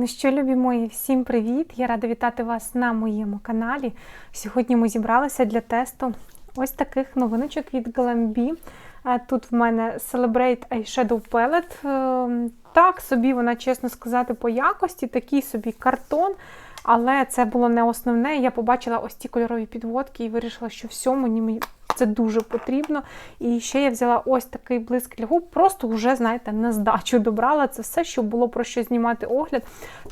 Ну що, любі мої, всім привіт! Я рада вітати вас на моєму каналі. Сьогодні ми зібралися для тесту ось таких новиночок від Glambi. Е, Тут в мене Celebrate Eyeshadow Palette. Е, Так, собі вона, чесно сказати, по якості, такий собі картон. Але це було не основне. Я побачила ось ці кольорові підводки і вирішила, що все, мені це дуже потрібно. І ще я взяла ось такий блиск для губ, просто вже, знаєте, на здачу добрала. Це все, щоб було про що знімати огляд.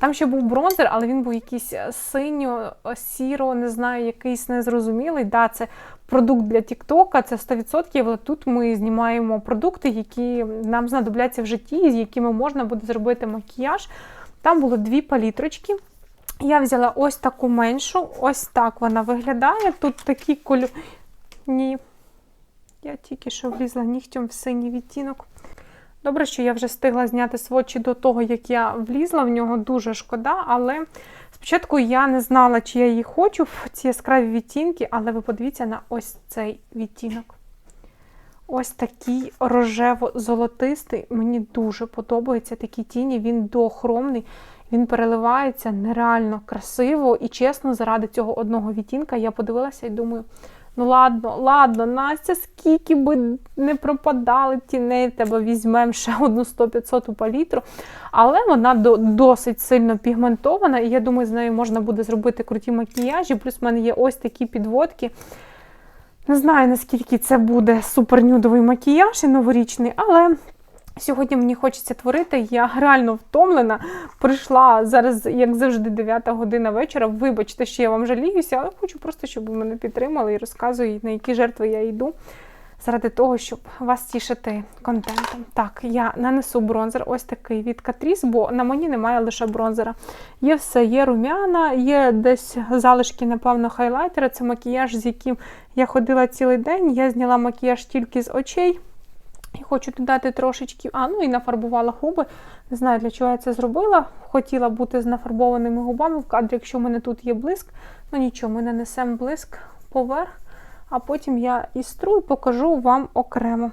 Там ще був бронзер, але він був якийсь синьо, сіро, не знаю, якийсь незрозумілий. Да, це продукт для Тіктока, це 100%, але тут ми знімаємо продукти, які нам знадобляться в житті, з якими можна буде зробити макіяж. Там було дві палітрочки. Я взяла ось таку меншу, ось так вона виглядає. Тут такі кольори. Ні, я тільки що влізла нігтем в синій відтінок. Добре, що я вже встигла зняти сводчі до того, як я влізла в нього, дуже шкода, але спочатку я не знала, чи я її хочу в ці яскраві відтінки, але ви подивіться на ось цей відтінок. Ось такий рожево-золотистий. Мені дуже подобається такі тіні, він доохромний. Він переливається нереально красиво і чесно, заради цього одного відтінка я подивилася і думаю, ну ладно, ладно, Настя, скільки би не пропадали тіней, тебе візьмемо ще одну 100-500 палітру. Але вона до, досить сильно пігментована, і я думаю, з нею можна буде зробити круті макіяжі. Плюс в мене є ось такі підводки. Не знаю, наскільки це буде супернюдовий макіяж і новорічний, але Сьогодні мені хочеться творити, я реально втомлена. Прийшла зараз, як завжди, 9 година вечора. Вибачте, що я вам жаліюся, але хочу просто, щоб ви мене підтримали і розказую, на які жертви я йду. Заради того, щоб вас тішити контентом. Так, я нанесу бронзер, ось такий від Catrice, бо на мені немає лише бронзера. Є все, є рум'яна, є десь залишки, напевно, хайлайтера. Це макіяж, з яким я ходила цілий день. Я зняла макіяж тільки з очей. І хочу додати трошечки, а ну і нафарбувала губи. Не знаю, для чого я це зробила. Хотіла бути з нафарбованими губами в кадрі, якщо в мене тут є блиск. Ну нічого, ми нанесемо блиск поверх, а потім я істру і покажу вам окремо.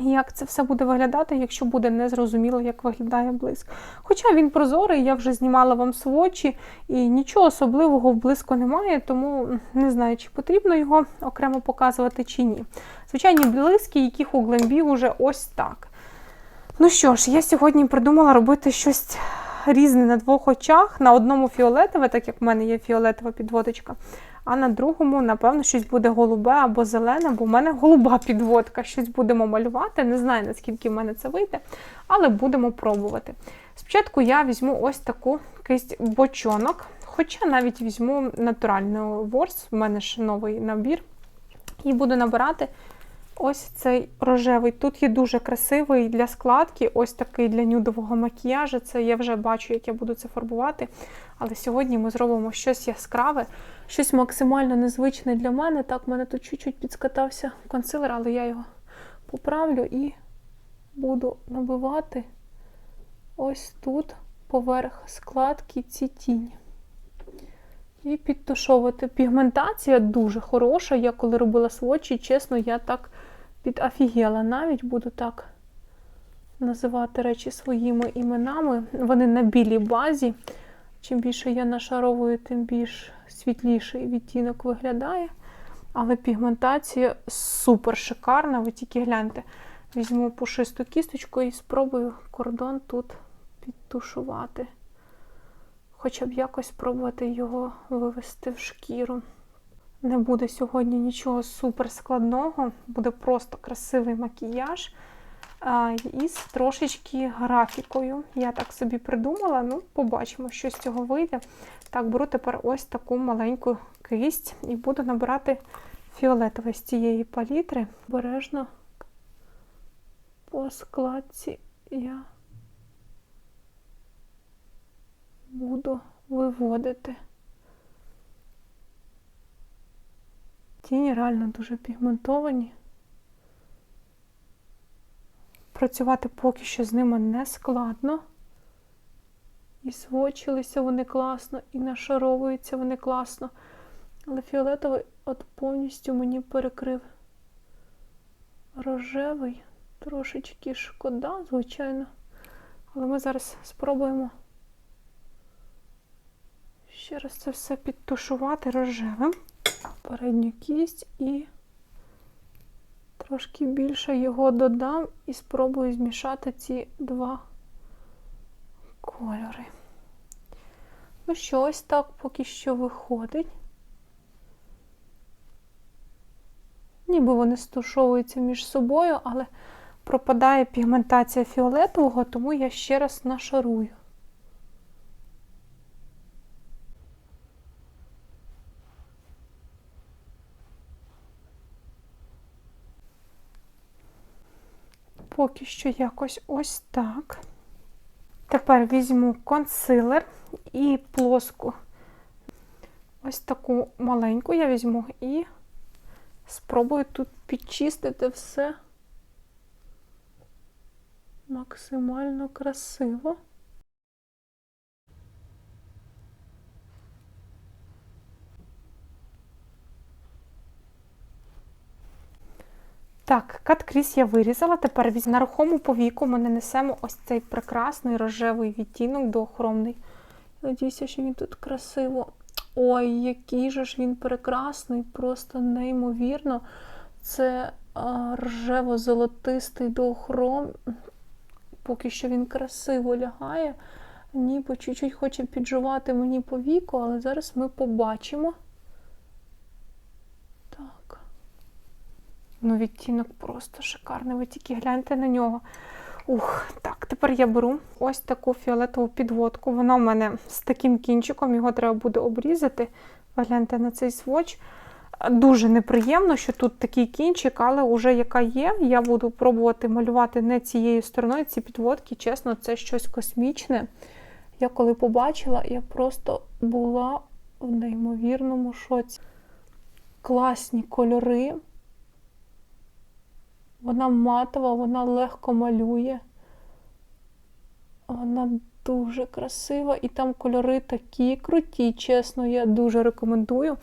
Як це все буде виглядати, якщо буде незрозуміло, як виглядає блиск. Хоча він прозорий, я вже знімала вам свочі, і нічого особливого в блиску немає, тому не знаю, чи потрібно його окремо показувати чи ні. Звичайні блиски, яких у Гленбі вже ось так. Ну що ж, я сьогодні придумала робити щось різне на двох очах. На одному фіолетове, так як в мене є фіолетова підводочка, а на другому, напевно, щось буде голубе або зелене, бо в мене голуба підводка. Щось будемо малювати. Не знаю, наскільки в мене це вийде, але будемо пробувати. Спочатку я візьму ось таку кисть бочонок, хоча навіть візьму натуральний ворс, в мене ж новий набір, і буду набирати. Ось цей рожевий. Тут є дуже красивий для складки, ось такий для нюдового макіяжу. Це я вже бачу, як я буду це фарбувати. Але сьогодні ми зробимо щось яскраве, щось максимально незвичне для мене. Так, в мене тут чуть-чуть підскатався консилер, але я його поправлю і буду набивати ось тут поверх складки ці тіні. І підтушовувати. Пігментація дуже хороша. Я коли робила свочі, чесно, я так підофігела. Навіть буду так називати речі своїми іменами. Вони на білій базі. Чим більше я нашаровую, тим більш світліший відтінок виглядає. Але пігментація супер шикарна. Ви тільки гляньте. Візьму пушисту кісточку і спробую кордон тут підтушувати хоча б якось спробувати його вивести в шкіру. Не буде сьогодні нічого супер складного, буде просто красивий макіяж із трошечки графікою. Я так собі придумала, ну, побачимо, що з цього вийде. Так, беру тепер ось таку маленьку кисть і буду набирати фіолетове з цієї палітри. Бережно по складці я. буду виводити. Тіні реально дуже пігментовані. Працювати поки що з ними не складно. І свочилися вони класно, і нашаровуються вони класно. Але фіолетовий от повністю мені перекрив рожевий, трошечки шкода, звичайно. Але ми зараз спробуємо Ще раз це все підтушувати рожевим. Передню кість і трошки більше його додам і спробую змішати ці два кольори. Ну що, ось так поки що виходить. Ніби вони стушовуються між собою, але пропадає пігментація фіолетового, тому я ще раз нашарую. Поки що якось ось так. Тепер візьму консилер і плоску. Ось таку маленьку я візьму і спробую тут підчистити все максимально красиво. Так, каткріс я вирізала. Тепер на рухому повіку ми нанесемо ось цей прекрасний рожевий відтінок доохромний. Надіюся, що він тут красиво. Ой, який же ж він прекрасний, просто неймовірно. Це рожево-золотистий доохром. Поки що він красиво лягає, ніби чуть-чуть хоче піджувати мені повіку, але зараз ми побачимо. Так. Ну, відтінок просто шикарний. Ви тільки гляньте на нього. Ух, так, тепер я беру ось таку фіолетову підводку. Вона в мене з таким кінчиком, його треба буде обрізати. Ви гляньте на цей сводч. Дуже неприємно, що тут такий кінчик, але вже яка є, я буду пробувати малювати не цією стороною. Ці підводки, чесно, це щось космічне. Я коли побачила, я просто була в неймовірному шоці. Класні кольори. Вона матова, вона легко малює. Вона дуже красива. І там кольори такі круті, чесно, я дуже рекомендую.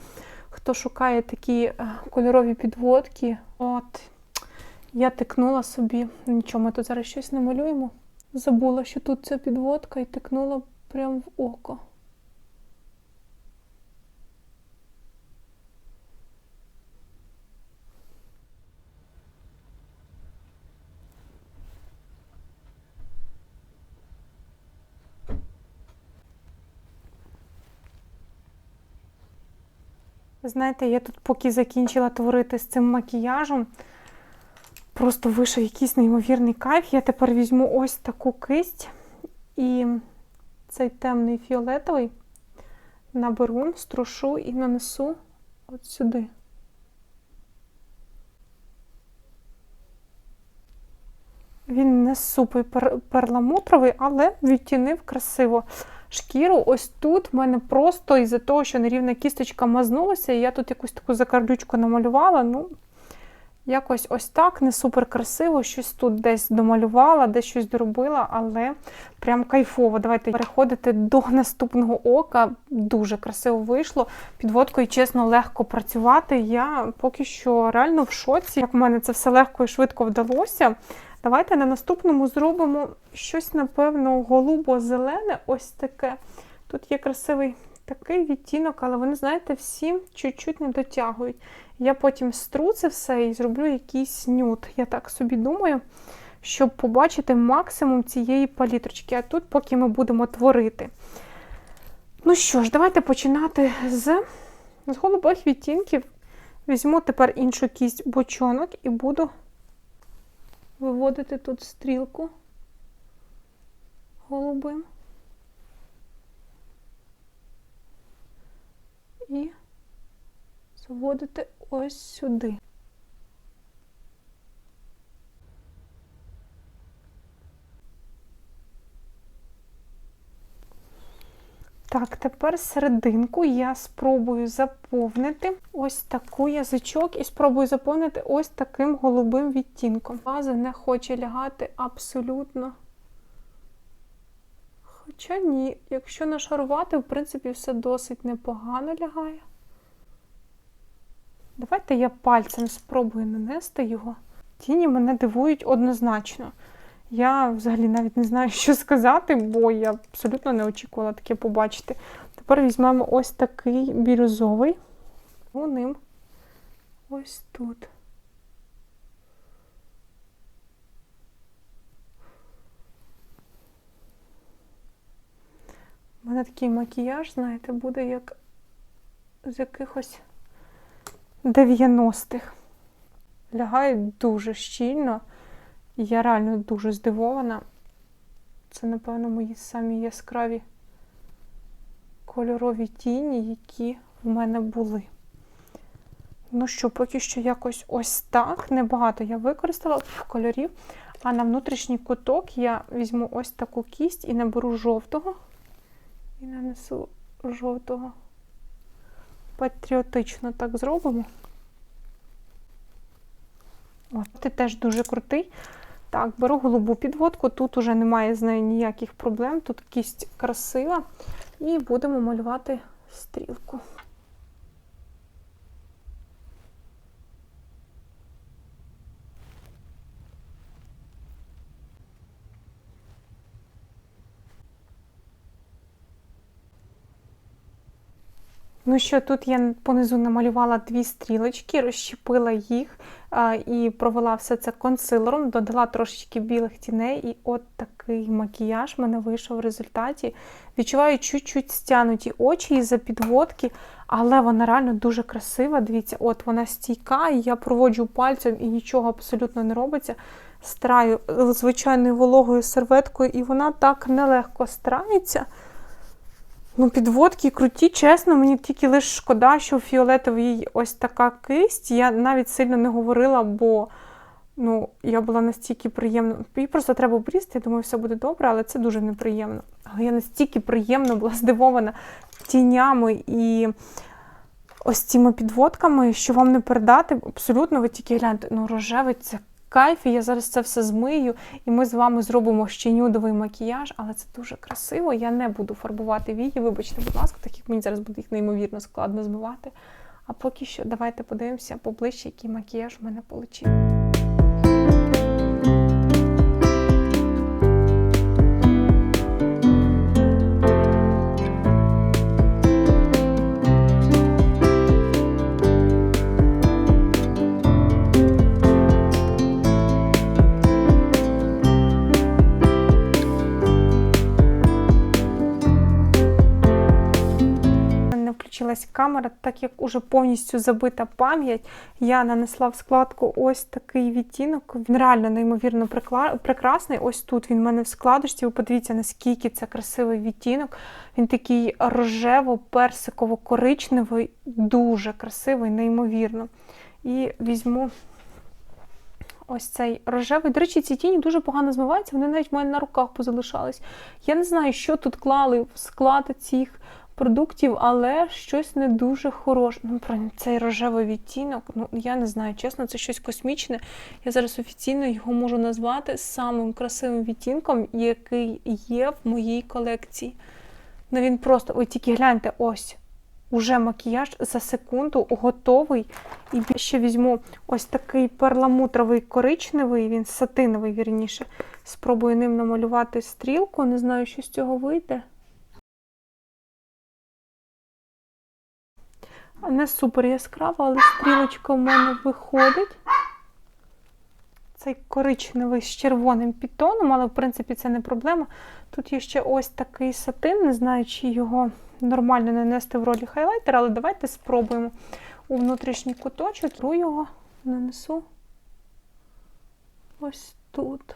Хто шукає такі е, кольорові підводки, от, я тикнула собі. Нічого, ми тут зараз щось намалюємо. Забула, що тут ця підводка, і тикнула прямо в око. Знаєте, я тут поки закінчила творити з цим макіяжем, просто вийшов якийсь неймовірний кайф. Я тепер візьму ось таку кисть і цей темний фіолетовий наберу, струшу і нанесу от сюди. Він не супер перламутровий, але відтінив красиво шкіру. Ось тут в мене просто із-за того, що нерівна кісточка мазнулася, і я тут якусь таку закарлючку намалювала. ну, Якось ось так, не супер красиво, щось тут десь домалювала, десь щось доробила, але прям кайфово. Давайте переходити до наступного ока. Дуже красиво вийшло. Підводкою, чесно, легко працювати. Я поки що реально в шоці, як в мене це все легко і швидко вдалося. Давайте на наступному зробимо щось, напевно, голубо-зелене, ось таке. Тут є красивий такий відтінок, але вони, знаєте, всі чуть-чуть не дотягують. Я потім стру це все і зроблю якийсь нюд. Я так собі думаю, щоб побачити максимум цієї палітрочки. А тут, поки ми будемо творити. Ну що ж, давайте починати з, з голубих відтінків. Візьму тепер іншу кість бочонок і буду виводити тут стрілку голубим і заводити ось сюди. Так, тепер серединку я спробую заповнити ось таку язичок і спробую заповнити ось таким голубим відтінком. База не хоче лягати абсолютно. Хоча ні, якщо нашарувати, в принципі, все досить непогано лягає. Давайте я пальцем спробую нанести його. Тіні мене дивують однозначно. Я взагалі навіть не знаю, що сказати, бо я абсолютно не очікувала таке побачити. Тепер візьмемо ось такий бірюзовий. У ним ось тут. У мене такий макіяж, знаєте, буде як з якихось 90-х. Лягає дуже щільно. Я реально дуже здивована. Це, напевно, мої самі яскраві кольорові тіні, які в мене були. Ну що, поки що якось ось так. Небагато я використала кольорів. А на внутрішній куток я візьму ось таку кість і наберу жовтого. І нанесу жовтого. Патріотично так зробимо. От, ти теж дуже крутий. Так, беру голубу підводку. Тут уже немає з нею ніяких проблем. Тут кість красива. І будемо малювати стрілку. Ну що, тут я понизу намалювала дві стрілочки, розщепила їх і провела все це консилером, додала трошечки білих тіней, і от такий макіяж в мене вийшов в результаті. Відчуваю чуть-чуть стянуті очі із-за підводки, але вона реально дуже красива. Дивіться, от вона стійка, і я проводжу пальцем і нічого абсолютно не робиться. Страю звичайною вологою серветкою, і вона так нелегко страється. Ну, підводки круті, чесно, мені тільки лише шкода, що у фіолетовій ось така кисть. Я навіть сильно не говорила, бо ну, я була настільки приємна. Їй просто треба обрізти, я думаю, все буде добре, але це дуже неприємно. Але я настільки приємно була здивована тінями і ось цими підводками, що вам не передати. Абсолютно, ви тільки гляньте, ну, рожевий це кайф, і я зараз це все змию, і ми з вами зробимо ще нюдовий макіяж, але це дуже красиво. Я не буду фарбувати вії. Вибачте, будь ласка, так як мені зараз буде їх неймовірно складно змивати. А поки що, давайте подивимося поближче, який макіяж в мене вийшов. Не включилась камера, так як уже повністю забита пам'ять, я нанесла в складку ось такий відтінок. Він реально неймовірно прекрасний. Ось тут він в мене в складочці. Ви подивіться, наскільки це красивий відтінок. Він такий рожево-персиково-коричневий, дуже красивий, неймовірно. І візьму. Ось цей рожевий. До речі, ці тіні дуже погано змиваються, вони навіть в мене на руках позалишались. Я не знаю, що тут клали в склад цих продуктів, але щось не дуже хороше. Ну, про цей рожевий відтінок, ну я не знаю, чесно, це щось космічне. Я зараз офіційно його можу назвати самим красивим відтінком, який є в моїй колекції. Ну він просто, ой, тільки гляньте, ось. Уже макіяж за секунду готовий. І ще візьму ось такий перламутровий коричневий, він сатиновий, вірніше. Спробую ним намалювати стрілку. Не знаю, що з цього вийде. Не супер яскрава, але стрілочка в мене виходить. Цей коричневий з червоним підтоном, але в принципі це не проблема. Тут є ще ось такий сатин, не знаю, чи його нормально нанести в ролі хайлайтера, але давайте спробуємо у внутрішній куточок. Беру його, нанесу ось тут.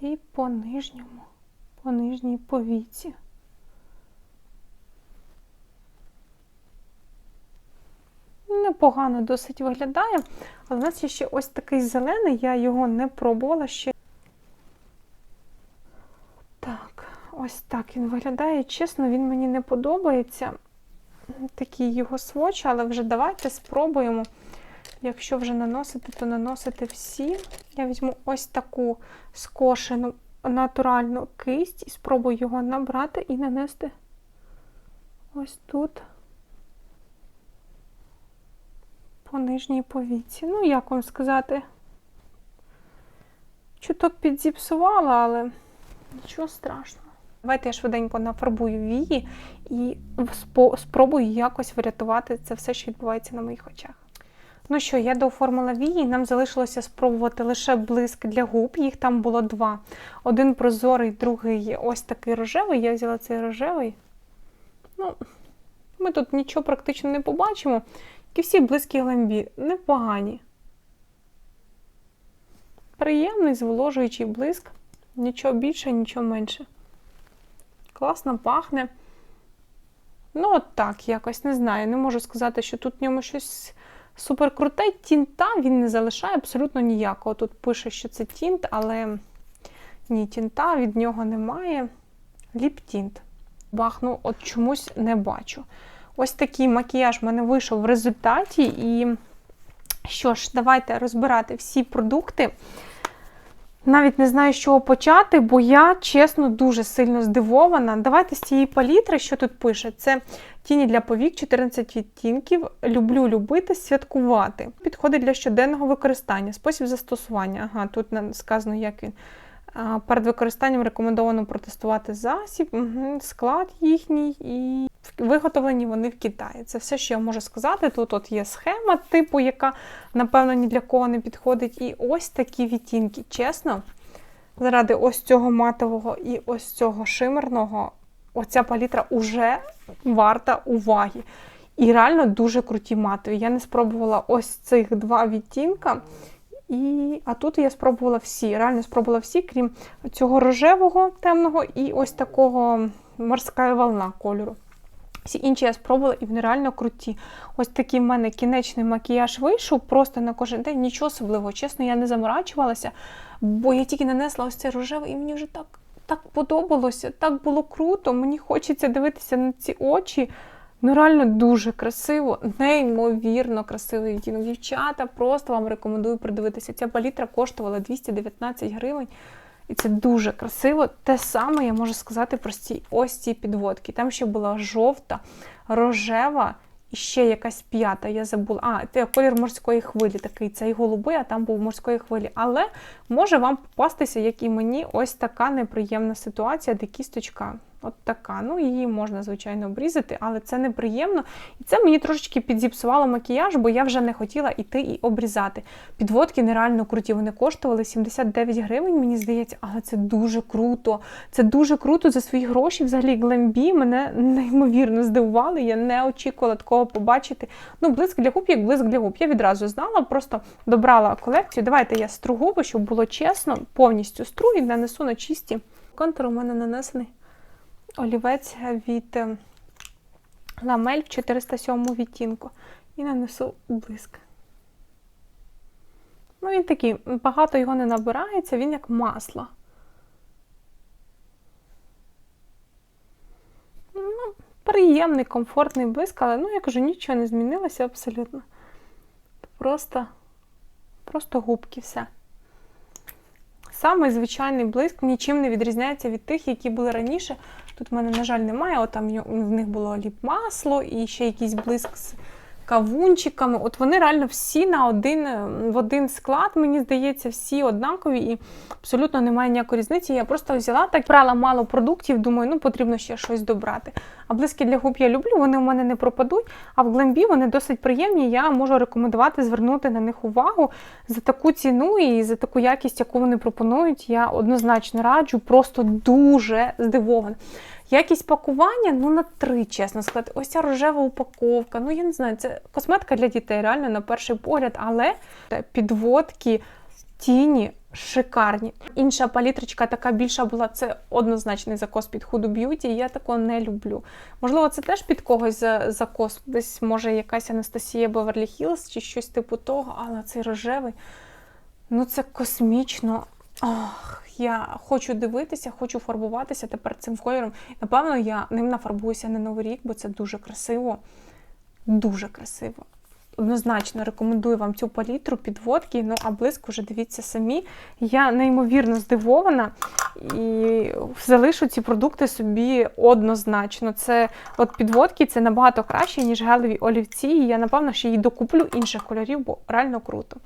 І по нижньому, по нижній повіці. Непогано досить виглядає. Але в нас є ще ось такий зелений, я його не пробувала ще. Так, ось так він виглядає. Чесно, він мені не подобається. Такий його своч, але вже давайте спробуємо. Якщо вже наносити, то наносити всі. Я візьму ось таку скошену натуральну кисть і спробую його набрати і нанести ось тут. по нижній повіці. Ну, як вам сказати? Чуток підзіпсувала, але нічого страшного. Давайте я швиденько нафарбую вії і спробую якось врятувати це все, що відбувається на моїх очах. Ну що, я дооформила вії, нам залишилося спробувати лише блиск для губ. Їх там було два. Один прозорий, другий ось такий рожевий. Я взяла цей рожевий. Ну, ми тут нічого практично не побачимо. І всі близькі гламбі, непогані. Приємний, зволожуючий блиск. Нічого більше, нічого менше. Класно пахне. Ну, от так, якось не знаю. Не можу сказати, що тут в ньому щось супер круте. Тінта він не залишає абсолютно ніякого. Тут пише, що це тінт, але ні, тінта від нього немає. Ліп-тінт. Бахну, от чомусь не бачу. Ось такий макіяж в мене вийшов в результаті. І що ж, давайте розбирати всі продукти. Навіть не знаю, з чого почати, бо я, чесно, дуже сильно здивована. Давайте з цієї палітри, що тут пише, це тіні для повік, 14 відтінків. Люблю любити, святкувати. Підходить для щоденного використання, спосіб застосування. Ага, тут сказано, як він. Перед використанням рекомендовано протестувати засіб, склад їхній і виготовлені вони в Китаї. Це все, що я можу сказати. Тут от є схема, типу, яка, напевно, ні для кого не підходить. І ось такі відтінки. Чесно, заради ось цього матового і ось цього шимерного, оця палітра уже варта уваги. І реально дуже круті матові. Я не спробувала ось цих два відтінка. І, а тут я спробувала всі, реально спробувала всі, крім цього рожевого темного і ось такого морська волна кольору. Всі інші я спробувала і вони реально круті. Ось такий в мене кінечний макіяж вийшов, просто на кожен день нічого особливого. Чесно, я не заморачувалася, бо я тільки нанесла ось цей рожевий, і мені вже так, так подобалося, так було круто. Мені хочеться дивитися на ці очі. Ну, реально дуже красиво, неймовірно красивий відтінок. Дівчата, просто вам рекомендую придивитися. Ця палітра коштувала 219 гривень. І це дуже красиво. Те саме я можу сказати про ці, ось ці підводки. Там ще була жовта, рожева і ще якась п'ята. Я забула. А, це колір морської хвилі такий. Цей голубий, а там був морської хвилі. Але може вам попастися, як і мені, ось така неприємна ситуація, де кісточка. От така. Ну, її можна, звичайно, обрізати, але це неприємно. І це мені трошечки підзіпсувало макіяж, бо я вже не хотіла йти і обрізати. Підводки нереально круті. Вони коштували 79 гривень, мені здається, але це дуже круто. Це дуже круто за свої гроші. Взагалі, Глембі мене неймовірно здивували. Я не очікувала такого побачити. Ну, блиск для губ, як блиск для губ. Я відразу знала, просто добрала колекцію. Давайте я стру губи, щоб було чесно, повністю стру і нанесу на чисті. Контур у мене нанесений олівець від е, ламель в 407 відтінку. І нанесу блиск. Ну, він такий, багато його не набирається, він як масло. Ну, приємний, комфортний блиск, але, ну, я кажу, нічого не змінилося абсолютно. Просто, просто губки, все. Самий звичайний блиск нічим не відрізняється від тих, які були раніше. Тут в мене, на жаль, немає. О, там в них було ліп-масло і ще якийсь блиск кавунчиками. От вони реально всі на один в один склад, мені здається, всі однакові і абсолютно немає ніякої різниці. Я просто взяла так, брала мало продуктів, думаю, ну потрібно ще щось добрати. А блиски для губ я люблю, вони в мене не пропадуть. А в Глембі вони досить приємні. Я можу рекомендувати звернути на них увагу за таку ціну і за таку якість, яку вони пропонують. Я однозначно раджу, просто дуже здивована. Якість пакування, ну на три, чесно сказати. Ось ця рожева упаковка. Ну, я не знаю, це косметика для дітей, реально на перший погляд, але підводки, тіні шикарні. Інша палітрочка така більша була, це однозначний закос під худу б'юті, я такого не люблю. Можливо, це теж під когось закос, десь може якась Анастасія Беверлі Хілз чи щось типу того, але цей рожевий, ну це космічно. Ох, я хочу дивитися, хочу фарбуватися тепер цим кольором. Напевно, я ним нафарбуюся на Новий рік, бо це дуже красиво. Дуже красиво. Однозначно рекомендую вам цю палітру підводки, ну а блиск вже дивіться самі. Я неймовірно здивована. І залишу ці продукти собі однозначно. Це от підводки це набагато краще, ніж гелеві олівці. І я, напевно, ще й докуплю інших кольорів, бо реально круто.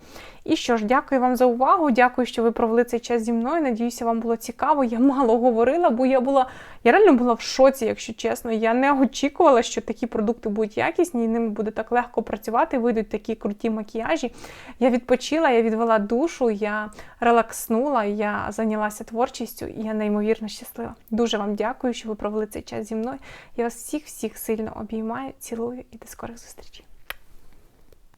І що ж, дякую вам за увагу. Дякую, що ви провели цей час зі мною. Надіюся, вам було цікаво. Я мало говорила, бо я була, я реально була в шоці, якщо чесно. Я не очікувала, що такі продукти будуть якісні, і ними буде так легко працювати. Вийдуть такі круті макіяжі. Я відпочила, я відвела душу, я релакснула, я зайнялася творчістю, і я неймовірно щаслива. Дуже вам дякую, що ви провели цей час зі мною. Я вас всіх всіх сильно обіймаю, цілую і до скорих зустрічей.